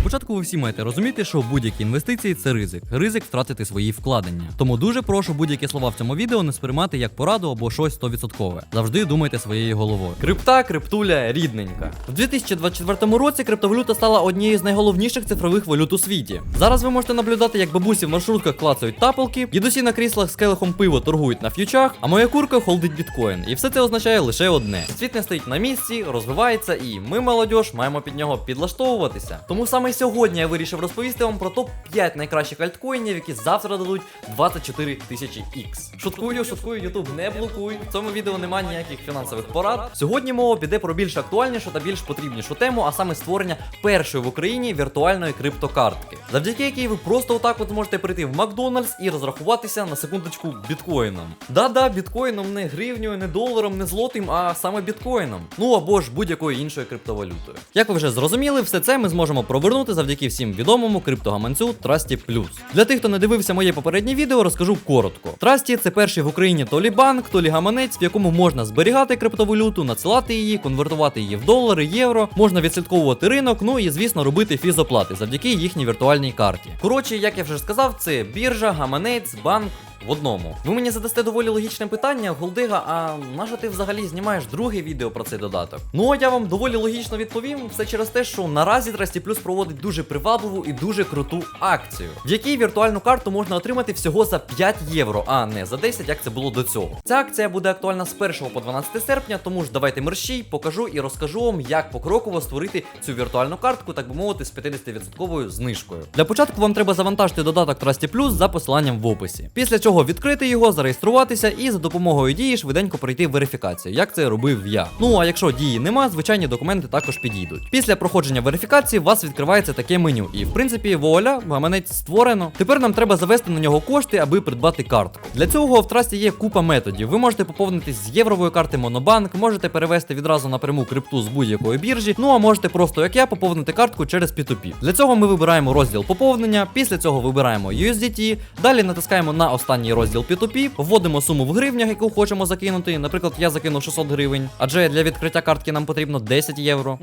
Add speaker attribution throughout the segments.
Speaker 1: Для початку ви всі маєте розуміти, що будь-які інвестиції це ризик, ризик втратити свої вкладення. Тому дуже прошу будь-які слова в цьому відео не сприймати як пораду або щось 100%. Завжди думайте своєю головою.
Speaker 2: Крипта, криптуля, рідненька. В 2024 році криптовалюта стала однією з найголовніших цифрових валют у світі. Зараз ви можете наблюдати, як бабусі в маршрутках клацають тапалки, дідусі на кріслах з келихом пива торгують на ф'ючах, а моя курка холдить біткоін. І все це означає лише одне: світ не стоїть на місці, розвивається, і ми, молодь, маємо під нього підлаштовуватися. Тому саме сьогодні я вирішив розповісти вам про топ-5 найкращих альткоїнів, які завтра дадуть 24 тисячі ікс. Шуткую, шуткую, Ютуб не блокуй. В цьому відео немає ніяких фінансових порад. Сьогодні мова піде про більш актуальнішу та більш потрібнішу тему, а саме створення першої в Україні віртуальної криптокартки, завдяки якій ви просто отак от зможете прийти в Макдональдс і розрахуватися на секундочку біткоїном. Да-да, біткоїном, не гривнею, не доларом, не злотим, а саме біткоїном. Ну або ж будь-якою іншою криптовалютою. Як ви вже зрозуміли, все це ми зможемо провернути завдяки всім відомому криптогаманцю Trusty Plus. Для тих, хто не дивився моє попереднє відео, розкажу коротко. Trusty – це перший в Україні то лі банк, то лі гаманець, в якому можна зберігати криптовалюту, надсилати її, конвертувати її в долари, євро, можна відслідковувати ринок, ну і звісно робити фізоплати завдяки їхній віртуальній карті. Коротше, як я вже сказав, це біржа, гаманець, банк. В одному. Ви мені задасте доволі логічне питання, Голдига, а на що ти взагалі знімаєш друге відео про цей додаток? Ну я вам доволі логічно відповім. Все через те, що наразі Trusty Plus проводить дуже привабливу і дуже круту акцію, в якій віртуальну карту можна отримати всього за 5 євро, а не за 10, як це було до цього. Ця акція буде актуальна з 1 по 12 серпня, тому ж давайте мерщій, покажу і розкажу вам, як покроково створити цю віртуальну картку, так би мовити, з 50% знижкою. Для початку вам треба завантажити додаток Trusty Plus за посиланням в описі. Після цього відкрити його, зареєструватися і за допомогою дії швиденько пройти верифікацію, як це робив я. Ну а якщо дії нема, звичайні документи також підійдуть. Після проходження верифікації у вас відкривається таке меню. І в принципі, вуаля, гаманець створено. Тепер нам треба завести на нього кошти, аби придбати картку. Для цього в трасті є купа методів. Ви можете поповнитись з єврової карти Монобанк, можете перевести відразу напряму крипту з будь-якої біржі. Ну а можете просто, як я, поповнити картку через P2P. Для цього ми вибираємо розділ поповнення, після цього вибираємо USDT, далі натискаємо на останній розділ P2P, вводимо суму в гривнях, яку хочемо закинути. Наприклад, я закинув 600 гривень, адже для відкриття картки нам потрібно 10 євро.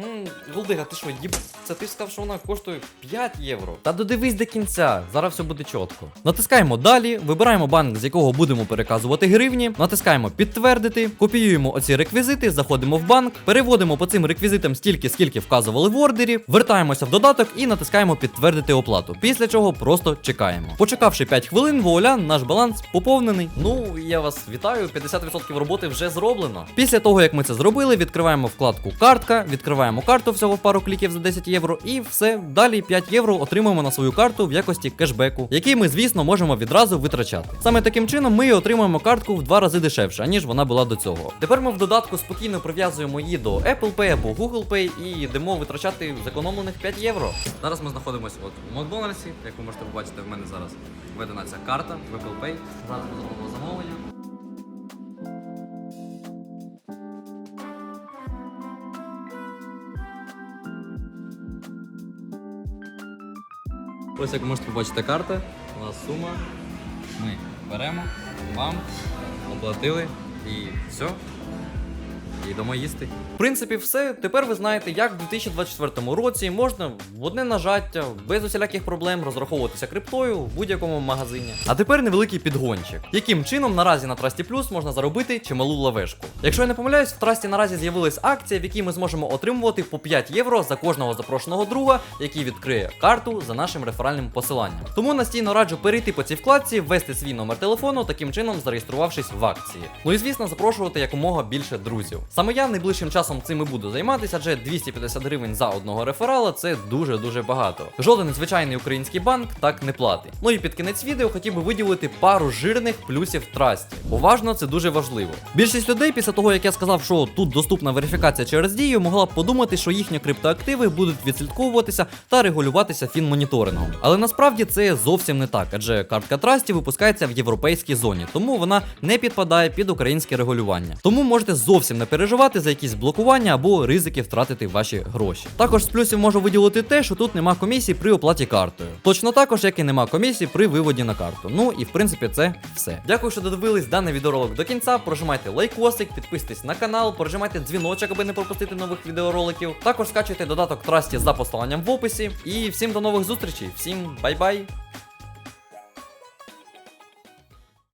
Speaker 2: Голдига, ти що, їб... Це ти сказав, що вона коштує 5 євро. Та додивись до кінця, зараз все буде чітко. Натискаємо далі, вибираємо банк, з якого будемо переказувати гривні, натискаємо підтвердити, копіюємо оці реквізити, заходимо в банк, переводимо по цим реквізитам стільки, скільки вказували в ордері, вертаємося в додаток і натискаємо підтвердити оплату. Після чого просто чекаємо. Почекавши 5 хвилин, вуаля, наш баланс поповнений. Ну, я вас вітаю, 50% роботи вже зроблено. Після того, як ми це зробили, відкриваємо вкладку картка, відкриваємо карту всього в пару кліків за 10 євро, і все. Далі 5 євро отримуємо на свою карту в якості кешбеку, який ми, звісно, можемо відразу витрачати. Саме таким чином ми і отримуємо картку в два рази дешевше, аніж вона була до цього. Тепер ми в додатку спокійно прив'язуємо її до Apple Pay або Google Pay і йдемо витрачати зекономлених 5 євро. Зараз ми знаходимося от у Макдональдсі, як ви можете побачити, в мене зараз введена ця карта в Apple Pay. Зараз до зробимо замовлення. Ось як ви можете побачити карта, у нас сума. Ми беремо, вам, оплатили і все. Йдемо їсти. В принципі, все. Тепер ви знаєте, як в 2024 році можна в одне нажаття, без усіляких проблем розраховуватися криптою в будь-якому магазині. А тепер невеликий підгончик. Яким чином наразі на Trusty Plus можна заробити чималу лавешку? Якщо я не помиляюсь, в Trusty наразі з'явилась акція, в якій ми зможемо отримувати по 5 євро за кожного запрошеного друга, який відкриє карту за нашим реферальним посиланням. Тому настійно раджу перейти по цій вкладці, ввести свій номер телефону, таким чином зареєструвавшись в акції. Ну і звісно, запрошувати якомога більше друзів. Саме я найближчим часом цим і буду займатися, адже 250 гривень за одного реферала це дуже-дуже багато. Жоден звичайний український банк так не платить. Ну і під кінець відео хотів би виділити пару жирних плюсів трасті. Уважно, це дуже важливо. Більшість людей після того, як я сказав, що тут доступна верифікація через дію, могла б подумати, що їхні криптоактиви будуть відслідковуватися та регулюватися фінмоніторингом. Але насправді це зовсім не так, адже картка трасті випускається в європейській зоні, тому вона не підпадає під українське регулювання. Тому можете зовсім не переживати переживати за якісь блокування або ризики втратити ваші гроші. Також з плюсів можу виділити те, що тут нема комісії при оплаті картою. Точно також, як і нема комісії при виводі на карту. Ну і в принципі це все. Дякую, що додивились даний відеоролик до кінця. Прожимайте лайкосик, підписуйтесь на канал, прожимайте дзвіночок, аби не пропустити нових відеороликів. Також скачуйте додаток Трасті за посиланням в описі. І всім до нових зустрічей, всім бай-бай!